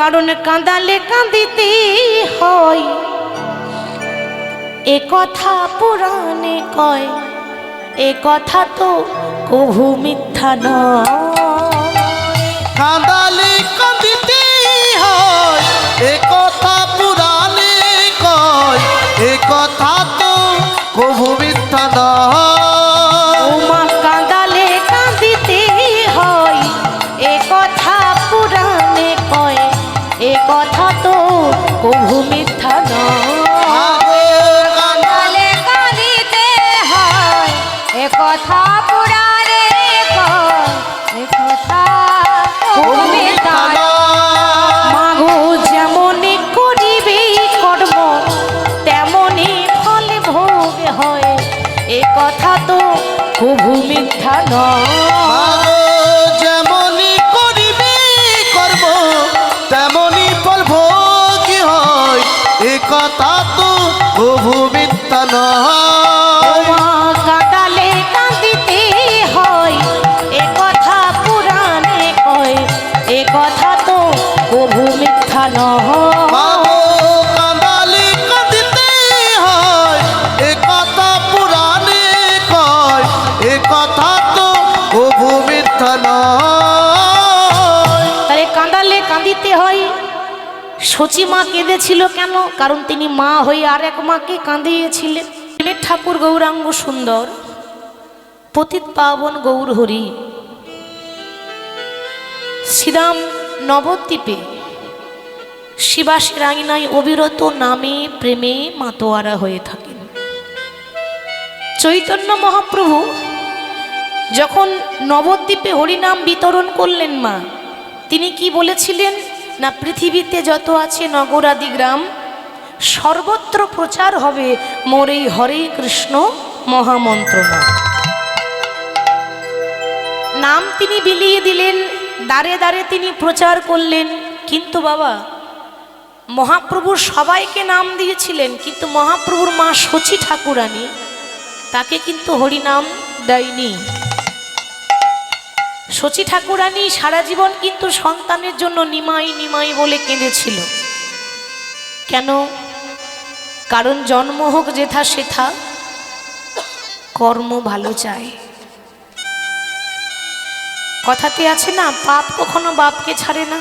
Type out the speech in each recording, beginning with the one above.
কারণ কাঁদালে কাঁদিতে হয়। এ কথা পুরাণে কয়, এ কথা তো কভু মিথ্যা নয়। কাঁদালে কাঁদিতে হয়, এ কথা পুরাণে কয়, এ কথা তো কভু মিথ্যা নয়। সচি মা কেঁদেছিল কেন? কারণ তিনি মা হয়ে আর এক মাকে কাঁদিয়েছিলেন। ঠাকুর গৌরাঙ্গ সুন্দর, পতিত পাবন গৌর হরি, শ্রীরাম নবদ্বীপে শিবাসের আঙিনায় অবিরত নামে প্রেমে মাতোয়ারা হয়ে থাকেন। চৈতন্য মহাপ্রভু যখন নবদ্বীপে হরিনাম বিতরণ করলেন মা, তিনি কি বলেছিলেন? না পৃথিবীতে যত আছে নগরাদি গ্রাম, সর্বত্র প্রচার হবে মোর এই হরে কৃষ্ণ মহামন্ত্র নাম তিনি বিলিয়ে দিলেন দাঁড়ে দাঁড়ে তিনি প্রচার করলেন। কিন্তু বাবা মহাপ্রভু সবাইকে নাম দিয়েছিলেন, কিন্তু মহাপ্রভুর মা শচী ঠাকুরানী, তাকে কিন্তু হরিনাম দেয়নি। শচী ঠাকুরানী সারা জীবন কিন্তু সন্তানের জন্য নিমাই নিমাই বলে কেঁদেছিল। কেন? কারণ জন্ম হোক যেথা সেথা, কর্ম ভালো চায়। কথাতে আছে না, পাপ কখনো বাপকে ছাড়ে না।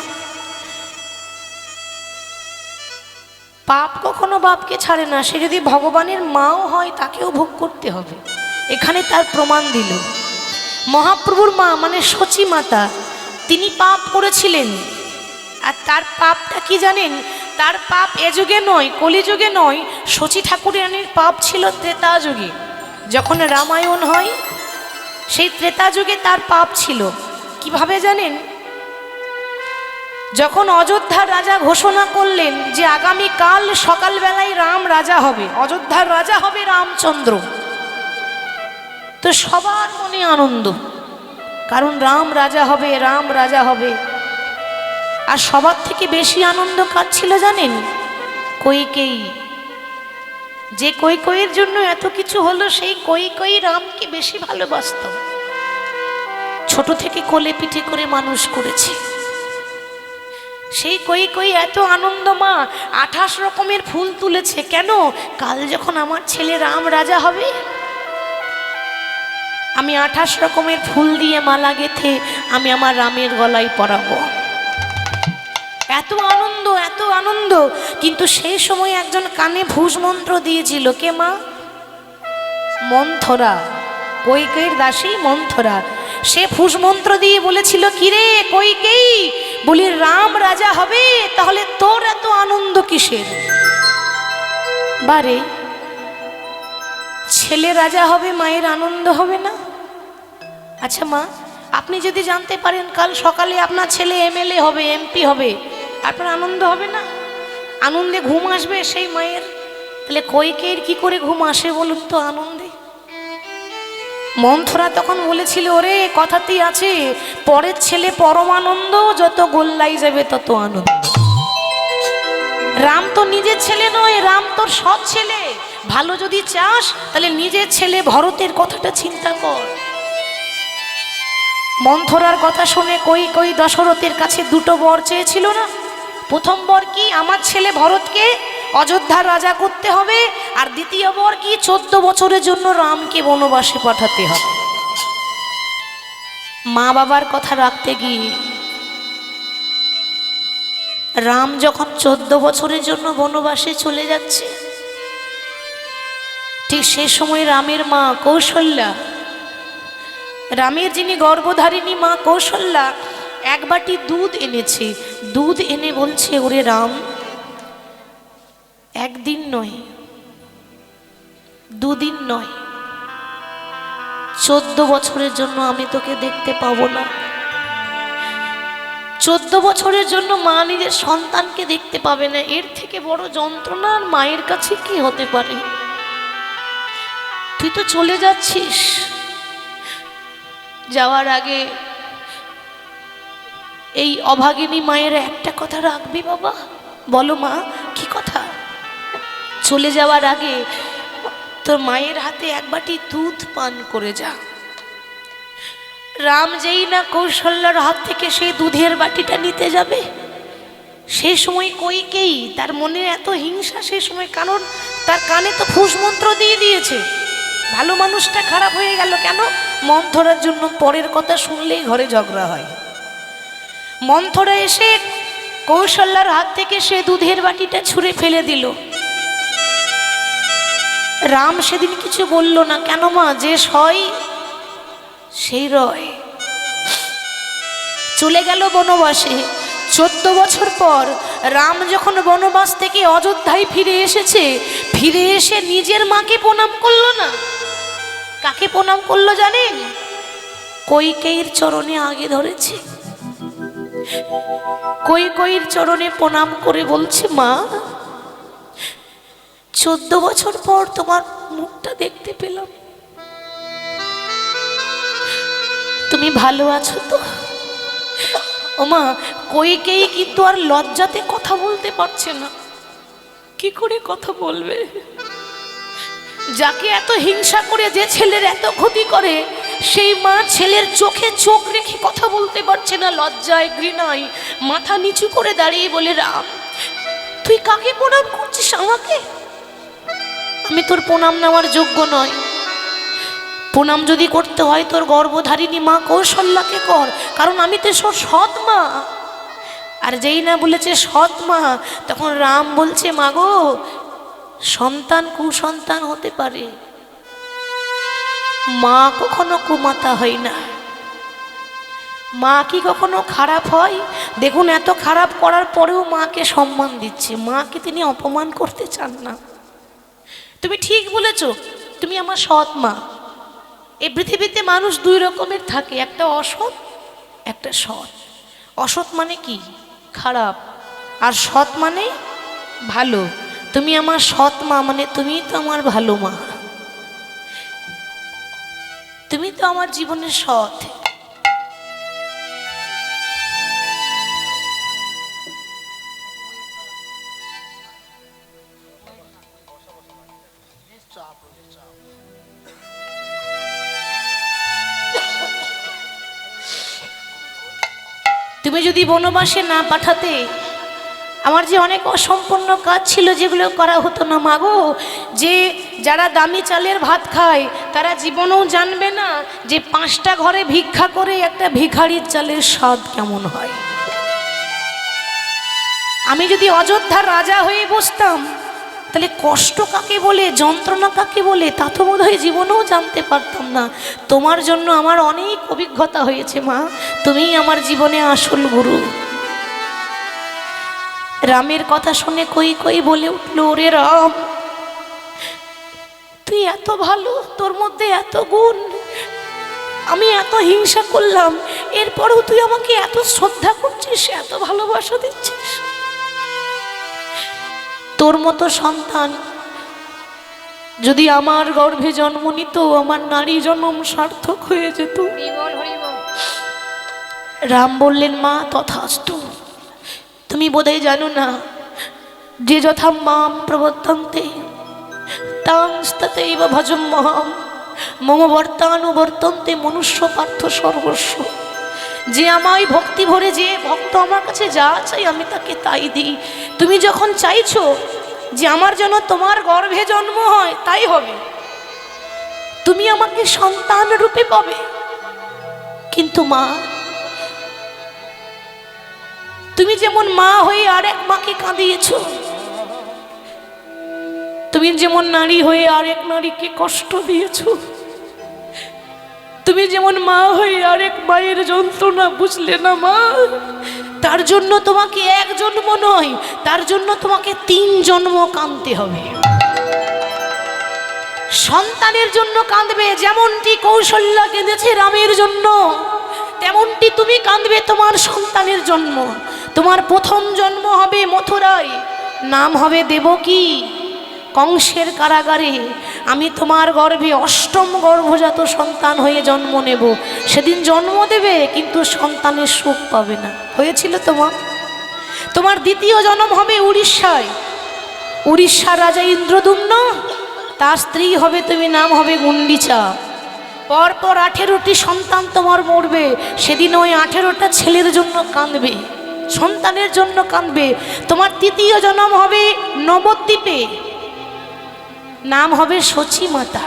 পাপ কখনো বাপকে ছাড়ে না, সে যদি ভগবানের মাও হয় তাকেও ভোগ করতে হবে। এখানে তার প্রমাণ দিল। মহাপ্রভুর মা মানে সচী মাতা, তিনি পাপ করেছিলেন। আর তার পাপটা কি জানেন? তার পাপ এ যুগে নয়, কলিযুগে নয়, শচী ঠাকুরানীর পাপ ছিল ত্রেতা যুগে। যখন রামায়ণ হয়, সেই ত্রেতা যুগে তার পাপ ছিল। কীভাবে জানেন? যখন অযোধ্যার রাজা ঘোষণা করলেন যে আগামী কাল সকালবেলায় রাম রাজা হবে, অযোধ্যার রাজা হবে রামচন্দ্র। তো সবার মনে আনন্দ। কারণ রাম রাজা হবে, রাম রাজা হবে। আর সবার থেকে বেশি আনন্দ কার ছিল জানেন? কৈকেই যে কই কৈকইয়ের জন্য এত কিছু হলো, সেই কই কৈকই রামকে বেশি ভালোবাসত। ছোট থেকে কোলে পিঠে করে মানুষ করেছে। সেই কই কই এত আনন্দ মা, আঠাশ রকমের ফুল তুলেছে। কেন? কাল যখন আমার ছেলে রাম রাজা হবে আমি আঠাশ রকমের ফুল দিয়ে মালা গেথে আমি আমার রামের গলায় পরাবো। এত আনন্দ এত আনন্দ, কিন্তু সেই সময় একজন কানে ভুষ মন্ত্র দিয়েছিল। কে মা? মন্থরা। কৈকের দাসী মন্থরা। সে ফুস মন্ত্র দিয়ে বলেছিল, কিরে কৈকেই বলি রাম রাজা হবে, তাহলে তোর এত আনন্দ কিসের? বারে, ছেলে রাজা হবে, মায়ের আনন্দ হবে না? আচ্ছা মা, আপনি যদি জানতে পারেন কাল সকালে আপনার ছেলে এমএলএ হবে, এমপি হবে, আপনার আনন্দ হবে না? আনন্দে ঘুম আসবে সেই মায়ের? তাহলে কৈকের কি করে ঘুম আসে বলুন তো আনন্দে? মন্থরা তখন বলেছিল, ওরে কথাতেই আছে, পরের ছেলে পরমানন্দ, যত গোল্লাই যাবে তত আনন্দ। রাম তো নিজের ছেলে নয়, রাম তোর সৎ ছেলে। ভালো যদি চাস, তাহলে নিজের ছেলে ভরতের কথাটা চিন্তা কর। মন্থরার কথা শুনে কই কই দশরথের কাছে দুটো বর চেয়েছিল না? প্রথম বর কি আমার ছেলে ভরতকে? অযোধ্যার রাজা করতে হবে? আর দ্বিতীয় বর কি চোদ্দ বছরের জন্য রামকে বনবাসে পাঠাতে হবে? মা বাবার কথা রাখতে গিয়ে রাম যখন চোদ্দ বছরের জন্য বনবাসে চলে যাচ্ছে, ঠিক সে সময় রামের মা কৌশল্যা রামের যিনি গর্ভধারিণী মা কৌশল্যা, এক বাটি দুধ এনেছে। দুধ এনে বলছে, ওরে রাম, একদিন নয়, দুদিন নয়, চোদ্দ বছরের জন্য আমি তোকে দেখতে পাবো না। চোদ্দ বছরের জন্য মা নিজের সন্তানকে দেখতে পাবে না। এর থেকে বড় যন্ত্রণা আর মায়ের কাছে কি হতে পারে? তুই তো চলে যাচ্ছিস। যাওয়ার আগে এই অভাগিনী মায়ের একটা কথা রাখবি বাবা? বলো মা, কি কথা? চলে যাওয়ার আগে তোর মায়ের হাতে এক বাটি দুধ পান করে যা। রাম যেই না কৌশল্যার হাত থেকে সেই দুধের বাটিটা নিতে যাবে সেই সময় কইকেই তার মনে এত হিংসা সেই সময়, কারণ তার কানে তো ফুস মন্ত্র দিয়ে দিয়েছে। ভালো মানুষটা খারাপ হয়ে গেল কেন? মন ধরার জন্য পরের কথা শুনলেই ঘরে ঝগড়া হয়। মন্থরা এসে কৌশল্যার হাত থেকে সে দুধের বাটিটা ছুঁড়ে ফেলে দিল। রাম সেদিন কিছু বলল না, কেন মা, যে সয়, সেই রয়। চলে গেল বনবাসে। চোদ্দ বছর পর রাম যখন বনবাস থেকে অযোধ্যায় ফিরে এসেছে, ফিরে এসে নিজের মাকে প্রণাম করল না। কাকে প্রণাম করল জানেন? কৈকেয়ীর চরণে আগে ধরেছে। কই কইর চরণে প্রণাম করে বলছে, মা, চোদ্দ বছর পর তোমার মুখটা দেখতে পেলাম। তুমি ভালো আছো তো? ওমা কইকেই কিন্তু আর লজ্জাতে কথা বলতে পারছে না। কি করে কথা বলবে? যাকে এত হিংসা করে যে ছেলের এত ক্ষতি করে, সেই মা ছেলের চোখে চোখ রেখে কথা বলতে পারছে না, লজ্জায়, ঘৃণায়, মাথা নিচু করে দাঁড়িয়ে বলে, রাম, তুই কাকে প্রণাম করছিস আমাকে? আমি তোর প্রণাম নেওয়ার যোগ্য নয় প্রণাম যদি করতে হয় তোর গর্ভধারিণী মা কৌশল্যাকে কর, কারণ আমি তো সর সৎ মা। আর যেই না বলেছে সৎ মা, তখন রাম বলছে মাগো সন্তান কুসন্তান হতে পারে। মা কখনো কুমাতা হয় না। মা কি কখনো খারাপ হয়? দেখুন, এত খারাপ করার পরেও মাকে সম্মান দিচ্ছে। মাকে তিনি অপমান করতে চান না। তুমি ঠিক বলেছ, তুমি আমার সৎ মা। এই পৃথিবীতে মানুষ দুই রকমের থাকে, একটা অসৎ, একটা সৎ। অসৎ মানে কি? খারাপ। আর সৎ মানে ভালো। তুমি আমার সৎ মা মানে তুমি তো আমার ভালো মা। তুমি তো আমার জীবনের সৎ। তুমি যদি বনবাসে না পাঠাতে আমার যে অনেক অসম্পূর্ণ কাজ ছিল যেগুলো করা হতো না মাগো যে যারা দামি চালের ভাত খায়, তারা জীবনেও জানবে না যে পাঁচটা ঘরে ভিক্ষা করে একটা ভিখারির চালের স্বাদ কেমন হয়। আমি যদি অযোধ্যার রাজা হয়ে বসতাম, তাহলে কষ্ট কাকে বলে, যন্ত্রণা কাকে বলে, তা তো বোধ জীবনেও জানতে পারতাম না। তোমার জন্য আমার অনেক অভিজ্ঞতা হয়েছে, মা। তুমিই আমার জীবনে আসল গুরু। রামের কথা শুনে কই কই বলে উঠল ওরে রাম তুই এত ভালো তোর মধ্যে এত গুণ। আমি এত হিংসা করলাম এরপরেও তুই আমাকে এত শ্রদ্ধা করছিস এত ভালোবাসা দিচ্ছিস। তোর মতো সন্তান যদি আমার গর্ভে জন্ম নিত আমার নারী জন্ম সার্থক হয়ে যেত। রাম বললেন মা তথাস্তু তুমি বোধহয় জানো না, যে যথা মাম প্রবর্তন্তে তাংস্তাতেইব ভজম মহাম, মম বর্তানুবর্তন্তে মনুষ্য পার্থ সর্বস্ব। যে আমায় ভক্তি ভরে, যে ভক্ত আমার কাছে যা চাই আমি তাকে তাই দিই। তুমি যখন চাইছো যে আমার যেন তোমার গর্ভে জন্ম হয়, তাই হবে। তুমি আমাকে সন্তান রূপে পাবে। কিন্তু মা তুমি যেমন মা হয়ে আরেক মাকে কাঁদিয়েছো, তুমি যেমন নারী হয়ে আরেক নারীকে কষ্ট দিয়েছ, তুমি যেমন মা হয়ে আরেক মায়ের যন্ত্রণা বুঝলে না মা। তার জন্য তোমাকে এক জন্ম নয়, তার জন্য তোমাকে তিন জন্ম কাঁদতে হবে। সন্তানের জন্য কাঁদবে যেমনটি কৌশল্যা কেঁদেছে রামের জন্য, তেমনটি তুমি কাঁদবে তোমার সন্তানের জন্ম তোমার প্রথম জন্ম হবে মথুরায়। নাম হবে দেবকী। কংসের কারাগারে আমি তোমার গর্ভে অষ্টম গর্ভজাত সন্তান হয়ে জন্ম নেব। সেদিন জন্ম দেবে, কিন্তু সন্তানের সুখ পাবে না। হয়েছিল তোমার। তোমার দ্বিতীয় জন্ম হবে উড়িষ্যায়। উড়িষ্যার রাজা ইন্দ্রদুম্ন, তার স্ত্রী হবে তুমি, নাম হবে গুন্ডিচা। পরপর আঠেরোটি সন্তান তোমার মরবে। সেদিন ওই আঠেরোটা ছেলের জন্য কাঁদবে। সন্তানের জন্য কাঁদবে। তোমার তৃতীয় জন্ম হবে নবদ্বীপে। নাম হবে সচী মাতা।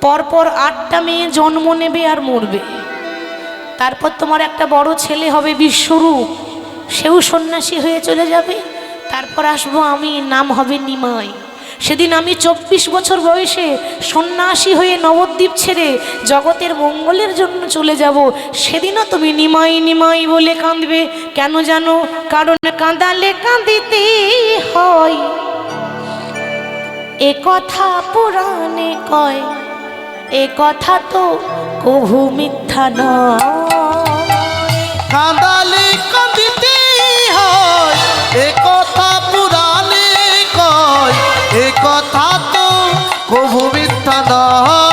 পরপর আটটা মেয়ে জন্ম নেবে আর মরবে। তারপর তোমার একটা বড় ছেলে হবে বিশ্বরূপ। সেও সন্ন্যাসী হয়ে চলে যাবে। তারপর আসব আমি, নাম হবে নিমাই। সেদিন আমি চব্বিশ বছর বয়সে সন্ন্যাসী হয়ে নবদ্বীপ ছেড়ে জগতের মঙ্গলের জন্য চলে যাব। সেদিনও তুমি নিমাই নিমাই বলে কাঁদবে। কেন জানো? কারণ কাঁদালে কাঁদিতে হয়। এ কথা পুরাণে কয়, এ কথা তো কভু মিথ্যা নয়। কভু মিথ্যা নয়।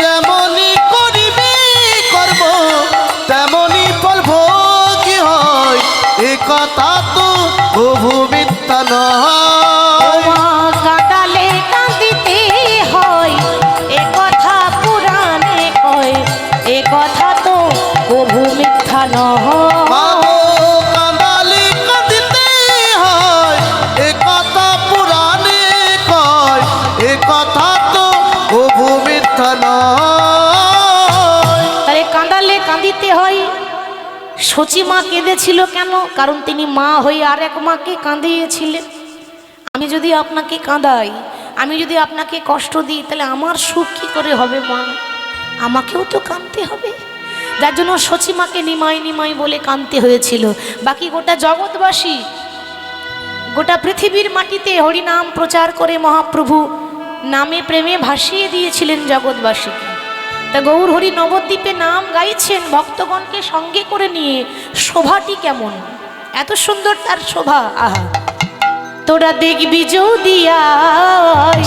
যেমনই করিবে কর্ম তেমনই ফল ভোগী হয়। এ কথা তো কভু মিথ্যা কাঁদালে কাঁদিতে হয়। এ কথা পুরাণে কয় এ কথা তো কভু মিথ্যা নয়। সচি মা কেঁদেছিল কেন? কারণ তিনি মা হয়ে আর এক মাকে কাঁদিয়েছিলেন। আমি যদি আপনাকে কাঁদাই, আমি যদি আপনাকে কষ্ট দিই, তাহলে আমার সুখ কী করে হবে মা? আমাকেও তো কাঁদতে হবে। যার জন্য সচি মাকে নিমাই নিমাই বলে কাঁদতে হয়েছিল। বাকি গোটা জগৎবাসী, গোটা পৃথিবীর মাটিতে হরিনাম প্রচার করে মহাপ্রভু নামে প্রেমে ভাসিয়ে দিয়েছিলেন জগৎবাসীকে। তা গৌর হরি নবদ্বীপে নাম গাইছেন ভক্তগণকে সঙ্গে করে নিয়ে। শোভাটি কেমন? এত সুন্দর তার শোভা, আহা। তোরা দেখবি যদি আয়।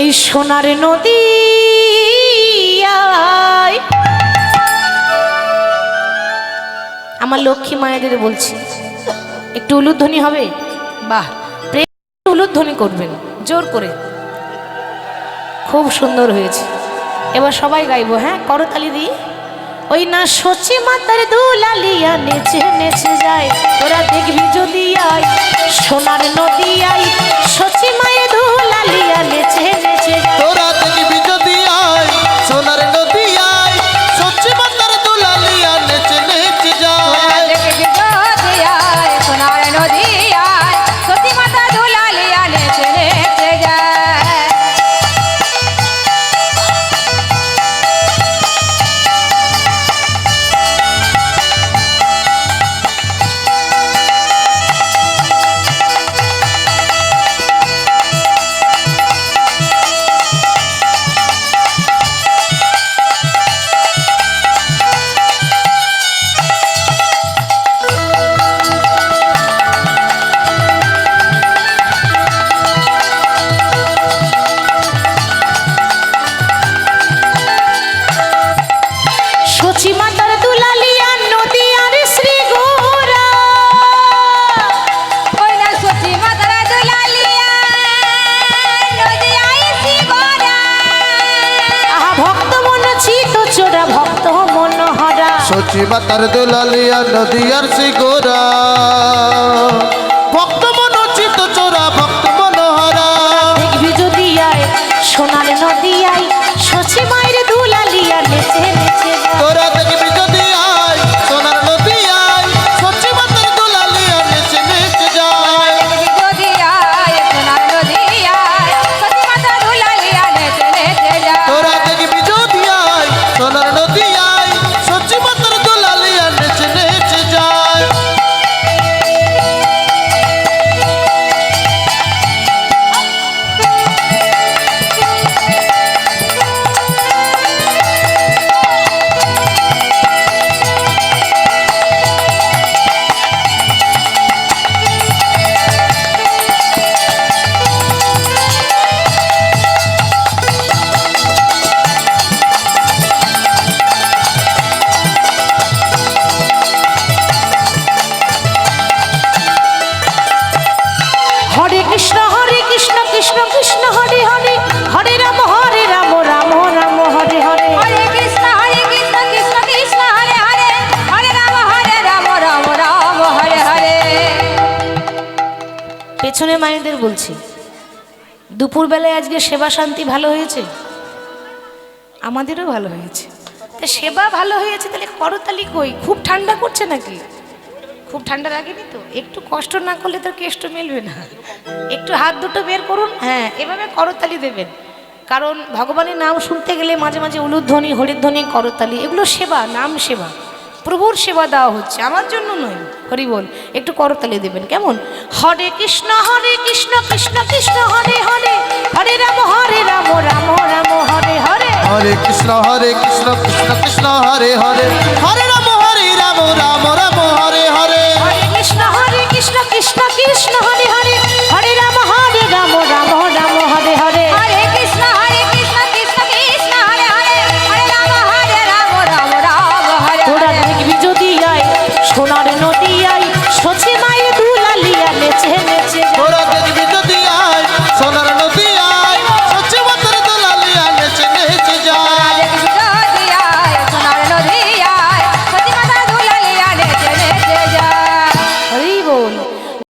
এই সোনার নদী। আমার লক্ষ্মী মায়েদের বলছি, একটু উলুধ্বনি হবে? বাহ, প্রেম উলুধ্বনি করবেন, জোর করে। খুব সুন্দর হয়েছে। এবার সবাই গাইবো হ্যাঁ? করতালি দি ওই না সচি মাতার দুলালিয়া নেচে নেচে যায়। তোরা দেখবি যদি আয়, সোনার নদী আয়। সচি মায়ের দুলালিয়া নেচে নেচে। তোরা দেখবি সচি দুলালিয়া নদী আর শিগোরা দুপুরবেলায় আজকে সেবা শান্তি ভালো হয়েছে? আমাদেরও ভালো হয়েছে। তা সেবা ভালো হয়েছে তাহলে করতালি কই? খুব ঠান্ডা করছে নাকি? খুব ঠান্ডা লাগেনি তো? একটু কষ্ট না করলে তো কেষ্ট মিলবে না। একটু হাত দুটো বের করুন হ্যাঁ এভাবে করতালি দেবেন। কারণ ভগবানের নাম শুনতে গেলে মাঝে মাঝে উলুধ্বনি হরিধ্বনি করতালি এগুলো সেবা নাম সেবা। প্রভুর সেবা দেওয়া হচ্ছে। আমার জন্য নয়। হরি বল একটু করতালি দেবেন। কেমন? হরে কৃষ্ণ হরে কৃষ্ণ কৃষ্ণ কৃষ্ণ হরে হরে। হরে রাম হরে রাম রাম রাম হরে হরে। হরে কৃষ্ণ হরে কৃষ্ণ কৃষ্ণ কৃষ্ণ হরে হরে। হরে রাম